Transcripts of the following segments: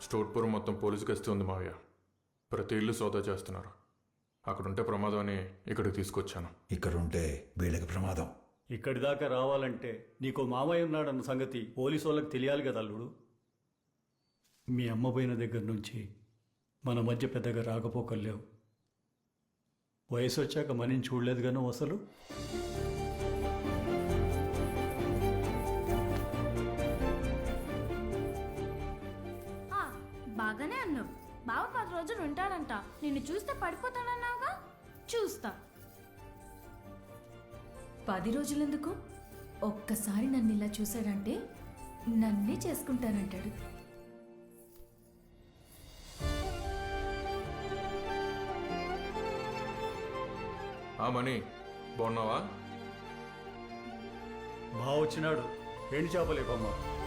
స్టోర్పురం మొత్తం పోలీసు గస్తీ ఉంది మావయ్య. ప్రతి ఇల్లు సోదా చేస్తున్నారు. అక్కడ ఉంటే ప్రమాదం అని ఇక్కడికి తీసుకొచ్చాను. ఇక్కడ ఉంటే వీళ్ళకి ప్రమాదం. ఇక్కడి దాకా రావాలంటే నీకు మామయ్య ఉన్నాడన్న సంగతి పోలీసు వాళ్ళకి తెలియాలి కదా అల్లుడు. మీ అమ్మ పోయిన దగ్గర నుంచి మన మధ్య పెద్దగా రాకపోకలేవు వయసు వచ్చాక మనీని చూడలేదు గాను అసలు? అన్నావు. బావ పది రోజులు ఉంటాడంట. నిన్ను చూస్తే పడిపోతానన్నావుగా? చూస్తా. పది రోజులెందుకు? ఒక్కసారి నన్ను ఇలా చూశాడంటే నన్నే చేసుకుంటానంటాడు. ఆ మనీ బాగున్నావా? బాగా వచ్చినాడు ఎండి చేపలేకమ్మా ఏంటి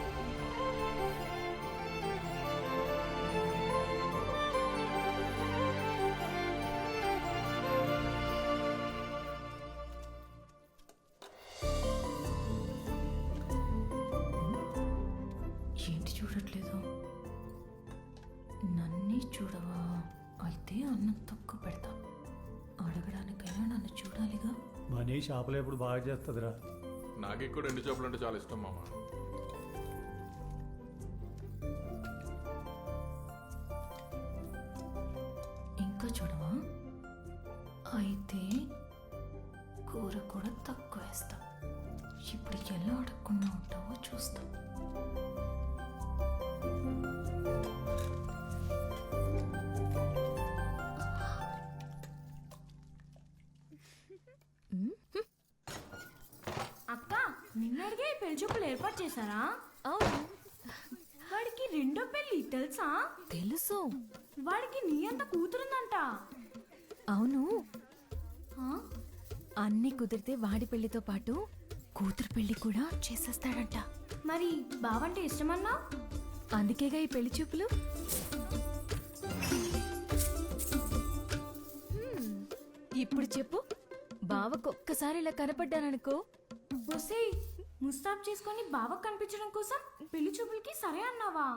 అయితే అన్నం తక్కువ పెడతా. అడగడానికైనా నన్ను చూడాలిగా. మనీ చేపలు ఎప్పుడు బాగా చేస్తుందిరా. నాకు ఎక్కువ రెండు చేపలు అంటే చాలా ఇష్టం మామ. అక్క నిన్నడిగే ఈ పెళ్ళి చూపులు ఏర్పాటు చేశారా? అవును. వాడికి రెండో పెళ్ళి తెలుసా? తెలుసు. వాడికి నీ అంత కూతురుందంట. అవును. ఆ? అన్నీ కుదిరితే వాడి పెళ్ళితో పాటు కూతురు పెళ్ళి కూడా చేసేస్తాడంట. మరి బావంటే ఇష్టమన్నా? అందుకేగా ఈ పెళ్ళి చూపులు? ఇప్పుడు చెప్పు. బావకు ఒక్కసారి ఇలా కనపడ్డాననుకో వసే ముస్తాబ్ చేసుకొని బావకు కనిపించడం కోసం పెళ్ళి చూపులకి సరే అన్నావా?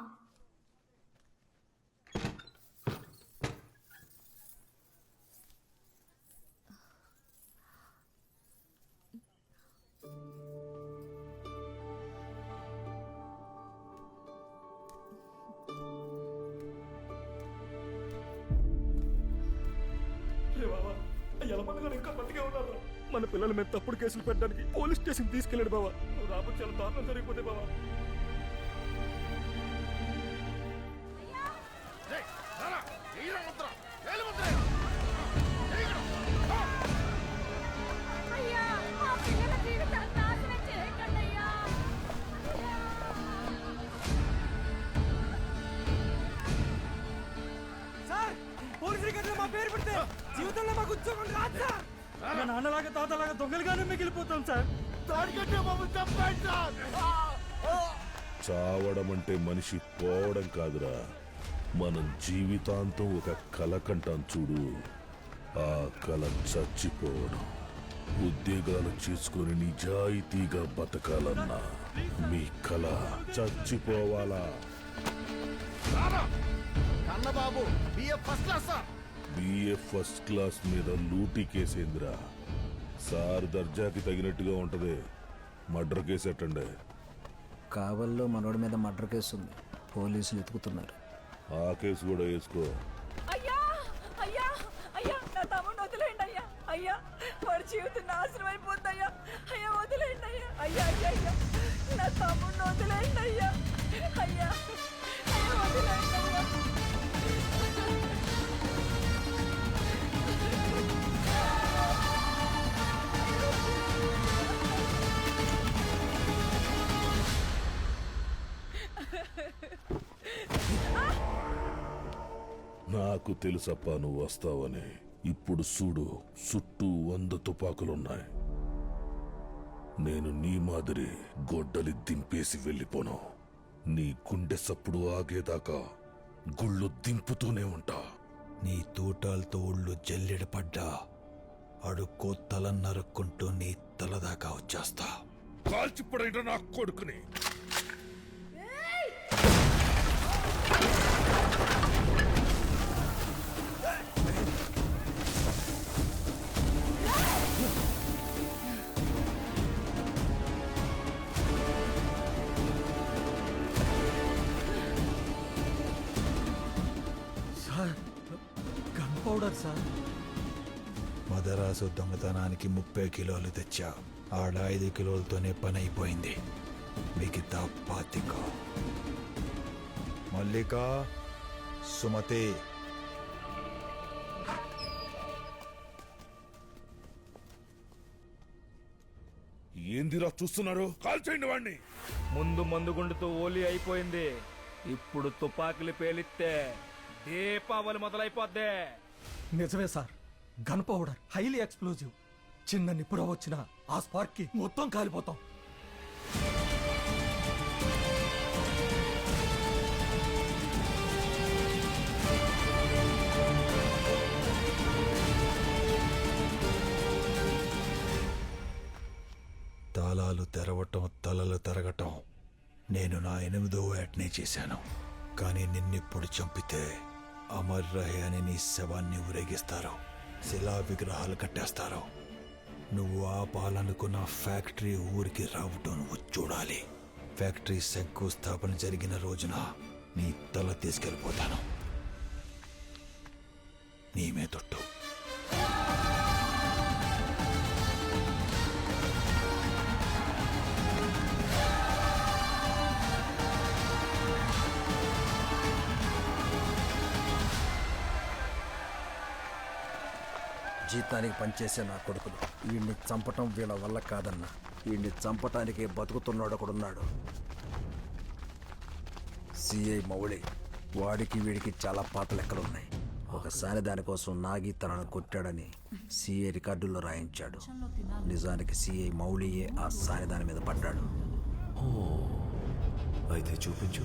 ఇంకా మట్టిగా ఉన్నారు మన పిల్లల మీద తప్పుడు కేసులు పెట్టడానికి పోలీస్ స్టేషన్ తీసుకెళ్ళాడు బావా. నువ్వు రాబోతు చాలా దారుణం జరిగిపోతే బావా. నాన్నలాగా తాతలాగా దొంగలుగానే మిగిలిపోతాం సార్. చావడం అంటే మనిషి పోవడం కాదురా. మనం జీవితాంతం ఒక కల కంటాం చూడు. ఆ కల చచ్చిపోవడం. ఉద్యోగాలు చేసుకొని నిజాయితీగా బతకాలన్నా మీ కల చచ్చిపోవాలా? Kannababu BA first class sir. BA first class మీద లూటీ కేసేంద్రా. సార్ దర్జాకి తగినట్టుగా ఉంటది. మర్డర్ కేసు ఎట్టండి? కావల్లో మనోడి మీద మర్డర్ కేసు ఉంది. పోలీసులు ఎతుకుతున్నారు ఆ కేసు కూడా వేసుకో. అయ్యా! అయ్యా! అయ్యా! నా తమ్ముడు వదిలేండి అయ్యా! అయ్యా! వాడి జీవితం నాశనం అయిపోద్ది అయ్యా! అయ్యా వదిలేండి అయ్యా! అయ్యా అయ్యా అయ్యా! నా తమ్ముడిని వదిలేండి అయ్యా! అయ్యా! అయ్యా వదిలేండి అయ్యా! నాకు తెలుసప్ప నువ్వు వస్తావని. ఇప్పుడు చూడు చుట్టూ వంద తుపాకులున్నాయి. నేను నీ మాదిరి గొడ్డలి దింపేసి వెళ్ళిపోను. నీ గుండె సప్పుడు ఆగేదాకా గుళ్ళు దింపుతూనే ఉంటా. నీ తూటాలతో ఒళ్ళు జల్లెడపడ్డా అడుక్కో తల నరుక్కుంటూ నీ తలదాకా వచ్చేస్తా. కాల్చిపడైన నా కొడుకుని. Powder sir. మదరాసు దొంగతనానికి ముప్పై కిలోలు తెచ్చా. ఆడ ఐదు కిలోలతోనే పని అయిపోయింది మిగతా పాతిక. మల్లిక సుమతి. ఏందిరా చూస్తున్నారు? కాల్ చేయండి వాడిని ముందు మందుగుండుతో ఓలీ అయిపోయింది. ఇప్పుడు తుపాకులు పేలిస్తే దీపావళి మొదలైపోద్ది. నిజమే sir. Gun powder highly explosive. చిన్న నిపుణ వచ్చిన ఆ స్పార్క్కి మొత్తం కాలిపోతాం. తాళాలు తెరవటం తలలు తెరగటం. నేను నా ఎనిమిదో వేటనే చేశాను. కానీ నిన్నిప్పుడు చంపితే అమర్ రహే అని నీ శవాన్ని ఊరేగిస్తారు. శిలా విగ్రహాలు కట్టేస్తారు. నువ్వు ఆపాలనుకున్న ఫ్యాక్టరీ ఊరికి రావటం నువ్వు చూడాలి. ఫ్యాక్టరీ శంకుస్థాపన జరిగిన రోజున నీ తల తీసుకెళ్ళిపోతాను. నీ మీద తొట్టు. జీతానికి పనిచేసే నా కొడుకులు. వీడిని చంపటం వీళ్ళ వల్ల కాదన్నా. వీడిని చంపటానికి బతుకుతున్నాడు ఒకడున్నాడు. సిఐ మౌళి వాడికి వీడికి చాలా పాత లెక్కలు ఉన్నాయి ఒకసారి దానికోసం నాగి తనను కొట్టాడని సిఐ రికార్డుల్లో రాయించాడు. నిజానికి సిఐ మౌళియే ఆ సాని దాని మీద పడ్డాడు. అయితే చూపించు.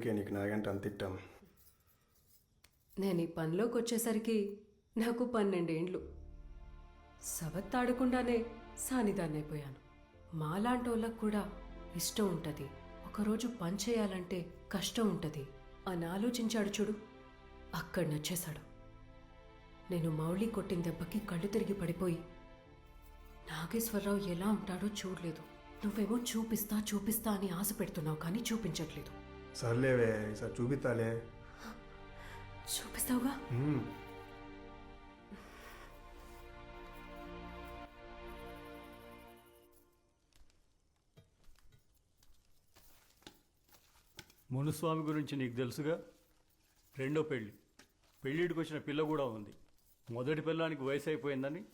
ఎందుకే నీకు నాగంటే అంత ఇట్టాం నేను ఈ పనిలోకి వచ్చేసరికి నాకు పన్నెండేండ్లు. సవత్తాడకుండానే సానిదాన్నైపోయాను మాలాంటి వాళ్ళకు కూడా ఇష్టం ఉంటుంది. ఒకరోజు పని చేయాలంటే కష్టం ఉంటుంది అని ఆలోచించాడు చూడు. అక్కడ నచ్చేశాడు. నేను మౌళి కొట్టిన దెబ్బకి కళ్ళు తిరిగి పడిపోయి నాగేశ్వరరావు ఎలా ఉంటాడో చూడలేదు. నువ్వేమో చూపిస్తా చూపిస్తా అని ఆశ పెడుతున్నావు కానీ చూపించట్లేదు. సర్లేవే ఈసారి చూపిస్తాలే చూపిస్తావుగా? మునుస్వామి గురించి నీకు తెలుసుగా? రెండో పెళ్ళి. పెళ్ళిడికి వచ్చిన పిల్ల కూడా ఉంది. మొదటి పిల్లానికి వయసు అయిపోయిందని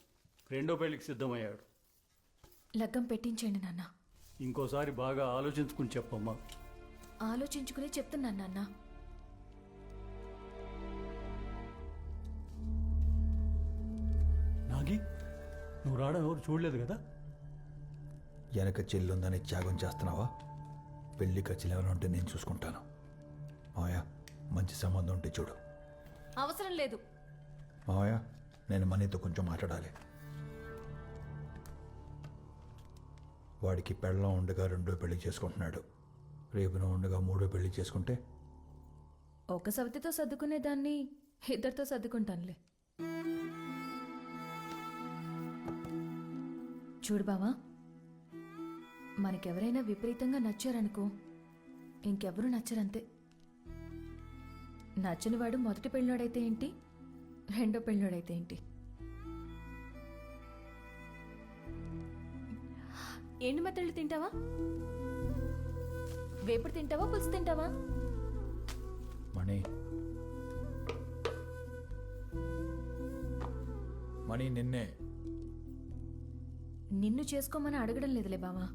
రెండో పెళ్ళికి సిద్ధమయ్యాడు. లగ్గం పెట్టించండి నాన్న. ఇంకోసారి బాగా ఆలోచించుకుని చెప్పమ్మా. ఆలోచించుకుని చెప్తున్నాను నాన్న. నాగి నువ్వు రావడం ఎవరు చూడలేదు కదా? వెనక చెల్లుందని త్యాగం చేస్తున్నావా? పెళ్ళి ఖర్చులు ఉంటే నేను చూసుకుంటాను. మావయ్య మంచి సంబంధం ఉంటే చూడు. అవసరం లేదు. మావయ్య నేను మనీతో కొంచెం మాట్లాడాలి. వాడికి పెళ్ళం ఉండగా రెండో పెళ్ళి చేసుకుంటున్నాడు. రేపున ఉండగా మూడో పెళ్ళి చేసుకుంటే? ఒక సవతితో సర్దుకునే దాన్ని ఇద్దరితో సర్దుకుంటానులే. చూడు బావా మనకెవరైనా విపరీతంగా నచ్చారనుకో ఇంకెవరూ నచ్చరంతే. నచ్చని వాడు మొదటి పెళ్ళోడైతే ఏంటి? రెండో పెళ్ళోడైతే ఏంటి? ఎండు మెత్తళ్ళు తింటావా? వేపుడు తింటావా పులుసు తింటావా? మణి. మణి నిన్నే. నిన్ను చేసుకోమని అడగడం లేదులే బావా.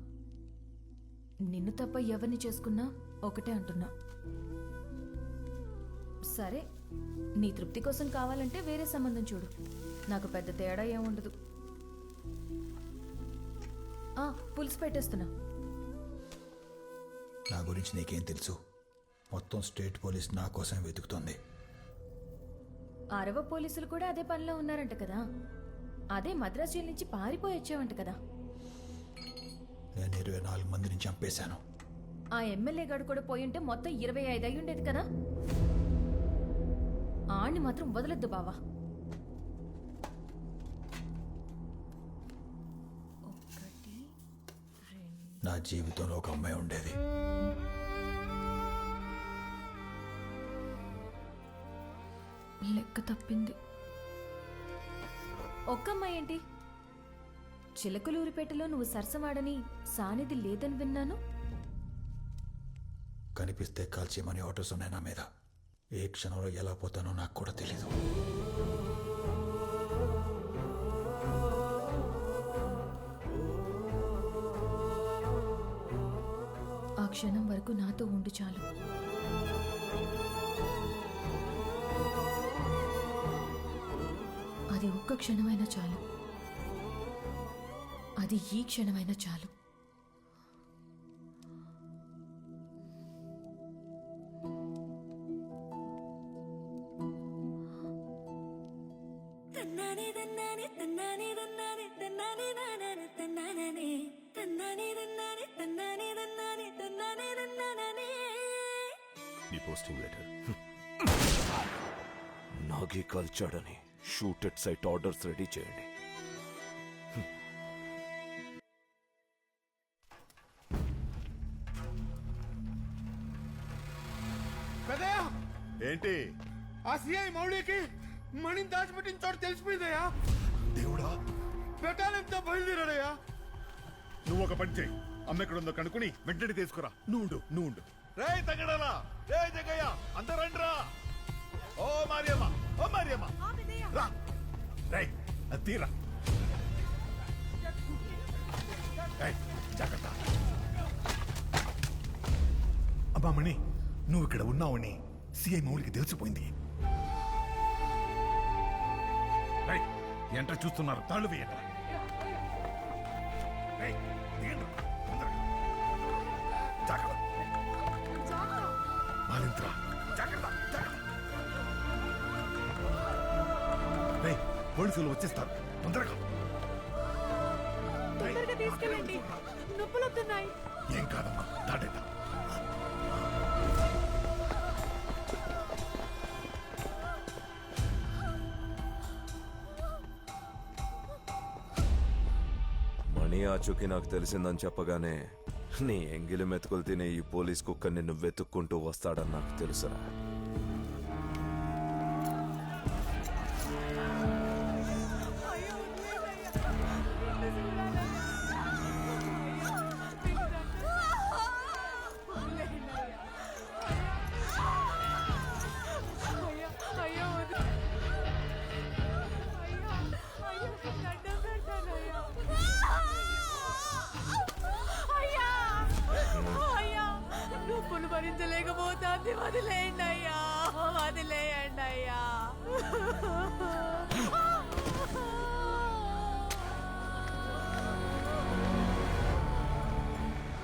నిన్ను తప్ప ఎవరిని చేసుకున్నా ఒకటే అంటున్నా. సరే నీ తృప్తి కోసం కావాలంటే వేరే సంబంధం చూడు. నాకు పెద్ద తేడా ఏముండదు పులుసు పెట్టేస్తున్నా. నా గురించి నీకేం తెలుసు? మొత్తం స్టేట్ పోలీస్ నా కోసం వెతుకుతోంది. అరవ పోలీసులు కూడా అదే పనిలో ఉన్నారంట కదా? అదే మద్రాసు జైలు నుంచి పారిపోయి వచ్చావంట కదా? నేను ఇరవై నాలుగు మందిని చంపేశాను. ఆ ఎమ్మెల్యే గడు కూడా పోయి ఉంటే మొత్తం ఇరవై ఐదు అయి ఉండేది కదా? ఆణ్ణి మాత్రం వదలొద్దు బావా. నా జీవితంలో ఒక అమ్మాయి ఉండేది లెక్క తప్పింది. ఒక్క అమ్మాయి ఏంటి? చిలకలూరిపేటలో నువ్వు సరసమాడని సానిది లేదని విన్నాను. కనిపిస్తే కాల్చేయమని ఆర్డర్స్ ఉన్నాయి నా మీద. ఏ క్షణంలో ఎలా పోతానో నాకు కూడా తెలీదు. క్షణం వరకు నాతో ఉండు చాలు. అది ఒక్క క్షణమైనా చాలు. అది ఈ క్షణమైనా చాలు. Nagi కాల్చాడని shoot at sight orders ready చేయండి. ఏంటి? ఆ సిఐ మౌళికి మణిని దాచిపెట్టిన చోటు తెలిసిపోయిందయ్యా. దేవుడా? బెటాలియంతో బయలుదేరాడయ్యా. నువ్వు ఒక పని చేయి అమ్మ ఎక్కడుందో కనుక్కుని వెంటనే తీసుకురా. నువ్వు నువ్వు రే తగ్గడాలా రే జగయ్య అంత రండిరా. ఓ మరియమ్మ ఓ మరియమ్మ. రా. రే తీరా. రేయ్, జాగ్రత్త. అబ్బా మణి నువ్వు ఇక్కడ ఉన్నావని సిఐ మౌలికి తెలిసిపోయింది. ఏంట్రా చూస్తున్నారు తాళ్ళు వేయండి పోలీసులు వచ్చేస్తారు. తొందరగా. తొందరగా తీసుకెళ్ళండి. నొప్పులు వస్తున్నాయి ఏం కాదమ్మా దాటేద్దాం. మణి ఆచూకీ నాకు తెలిసిందని చెప్పగానే నీ ఎంగిలి మెతుకులు తినే ఈ పోలీస్ కుక్క నిన్ను వెతుక్కుంటూ వస్తాడని నాకు తెలుసురా. భరించలేకపోతుంది వదిలేయండి అయ్యా. వదిలేయండి అయ్యా.